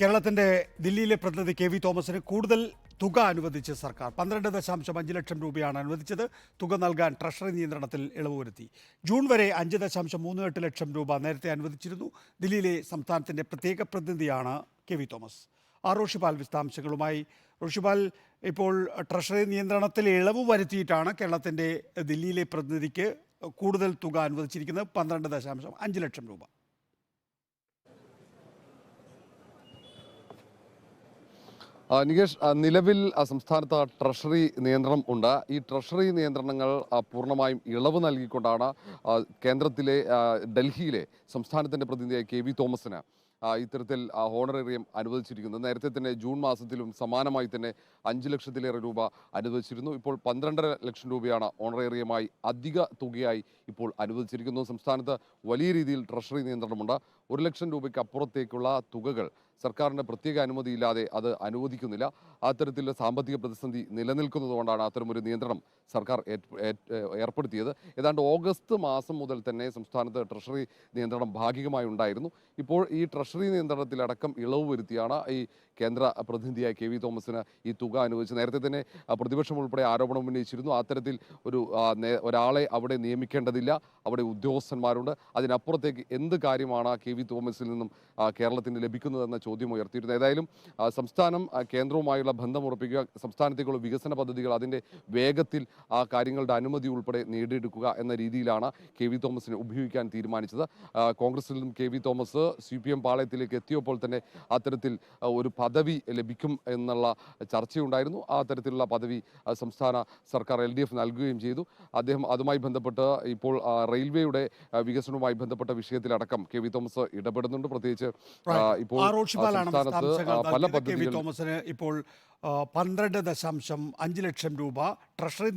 കേരളത്തിന്റെ ദില്ലിയിലെ പ്രതിനിധി കെ വി തോമസിന് കൂടുതൽ തുക അനുവദിച്ച് സർക്കാർ. പന്ത്രണ്ട് ദശാംശം അഞ്ച് ലക്ഷം രൂപയാണ് അനുവദിച്ചത്. തുക നൽകാൻ ട്രഷറി നിയന്ത്രണത്തിൽ ഇളവ് വരുത്തി. ജൂൺ വരെ അഞ്ച് ദശാംശം മൂന്ന് എട്ട് ലക്ഷം രൂപ നേരത്തെ അനുവദിച്ചിരുന്നു. ദില്ലിയിലെ സംസ്ഥാനത്തിന്റെ പ്രത്യേക പ്രതിനിധിയാണ് K V Thomas. R Roshipal വിശദാംശങ്ങളുമായി. റോഷിപാൽ ഇപ്പോൾ ട്രഷറി നിയന്ത്രണത്തിൽ ഇളവ് വരുത്തിയിട്ടാണ് കേരളത്തിന്റെ ദില്ലിയിലെ പ്രതിനിധിക്ക് കൂടുതൽ തുക അനുവദിച്ചിരിക്കുന്നത്. പന്ത്രണ്ട് ദശാംശം അഞ്ച് ലക്ഷം രൂപ. നികേഷ് നിലവിൽ സംസ്ഥാനത്ത് ട്രഷറി നിയന്ത്രണം ഉണ്ട്. ഈ ട്രഷറി നിയന്ത്രണങ്ങൾ പൂർണമായും ഇളവ് നൽകിക്കൊണ്ടാണ് കേന്ദ്രത്തിലെ ഡൽഹിയിലെ സംസ്ഥാനത്തിന്റെ പ്രതിനിധിയായ കെ വി തോമസിന് ഇത്തരത്തിൽ ഹോണറേറിയം അനുവദിച്ചിരിക്കുന്നത്. നേരത്തെ തന്നെ ജൂൺ മാസത്തിലും സമാനമായി തന്നെ അഞ്ച് ലക്ഷത്തിലേറെ രൂപ അനുവദിച്ചിരുന്നു. ഇപ്പോൾ പന്ത്രണ്ടര ലക്ഷം രൂപയാണ് ഹോണറേറിയമായി അധിക തുകയായി ഇപ്പോൾ അനുവദിച്ചിരിക്കുന്നു സംസ്ഥാനത്ത് വലിയ രീതിയിൽ ട്രഷറി നിയന്ത്രണമുണ്ട്. ഒരു ലക്ഷം രൂപയ്ക്ക് അപ്പുറത്തേക്കുള്ള തുകകൾ സർക്കാരിന്റെ പ്രത്യേക അനുമതിയില്ലാതെ അത് അനുവദിക്കുന്നില്ല. അത്തരത്തിലുള്ള സാമ്പത്തിക പ്രതിസന്ധി നിലനിൽക്കുന്നതുകൊണ്ടാണ് അത്തരമൊരു നിയന്ത്രണം സർക്കാർ ഏർപ്പെടുത്തിയത്. ഏതാണ്ട് ഓഗസ്റ്റ് മാസം മുതൽ തന്നെ സംസ്ഥാനത്ത് ട്രഷറി നിയന്ത്രണം ഭാഗികമായി ഉണ്ടായിരുന്നു. ഇപ്പോൾ ഈ ട്രഷറി നിയന്ത്രണത്തിലടക്കം ഇളവ് വരുത്തിയാണ് ഈ കേന്ദ്ര പ്രതിനിധിയായ കെ വി തോമസിന് ഈ തുക അനുവദിച്ചത്. നേരത്തെ തന്നെ പ്രതിപക്ഷം ഉൾപ്പെടെ ആരോപണം ഉന്നയിച്ചിരുന്നു. അത്തരത്തിൽ ഒരു ഒരാളെ അവിടെ നിയമിക്കേണ്ടതില്ല. അവിടെ ഉദ്യോഗസ്ഥന്മാരുണ്ട്. അതിനപ്പുറത്തേക്ക് എന്ത് കാര്യമാണ് കെ വി തോമസിൽ നിന്നും കേരളത്തിന് ലഭിക്കുന്നതെന്ന ഉയർത്തിയിരുന്നു. ഏതായാലും ആ, സംസ്ഥാനം കേന്ദ്രവുമായുള്ള ബന്ധം ഉറപ്പിക്കുക സംസ്ഥാനത്തേക്കുള്ള വികസന പദ്ധതികൾ അതിന്റെ വേഗത്തിൽ ആ കാര്യങ്ങളുടെ അനുമതി ഉൾപ്പെടെ നേടിയെടുക്കുക എന്ന രീതിയിലാണ് കെ വി തോമസിനെ ഉപയോഗിക്കാൻ തീരുമാനിച്ചത്. കോൺഗ്രസിൽ നിന്നും K V Thomas C P M പാളയത്തിലേക്ക് എത്തിയപ്പോൾ തന്നെ അത്തരത്തിൽ ഒരു പദവി ലഭിക്കും എന്നുള്ള ചർച്ചയുണ്ടായിരുന്നു. ആ തരത്തിലുള്ള പദവി സംസ്ഥാന സർക്കാർ എൽ ഡി എഫ് നൽകുകയും ചെയ്തു. അദ്ദേഹം അതുമായി ബന്ധപ്പെട്ട് ഇപ്പോൾ റെയിൽവേയുടെ വികസനവുമായി ബന്ധപ്പെട്ട വിഷയത്തിലടക്കം കെ വി തോമസ് ഇടപെടുന്നുണ്ട്. പ്രത്യേകിച്ച് ഇപ്പോൾ സംസ്ഥാനത്ത് പല. പദ്ധതികൾ തോമസിന് ഇപ്പോൾ പന്ത്രണ്ട് ദശാംശം അഞ്ച് ലക്ഷം രൂപ ട്രഷറി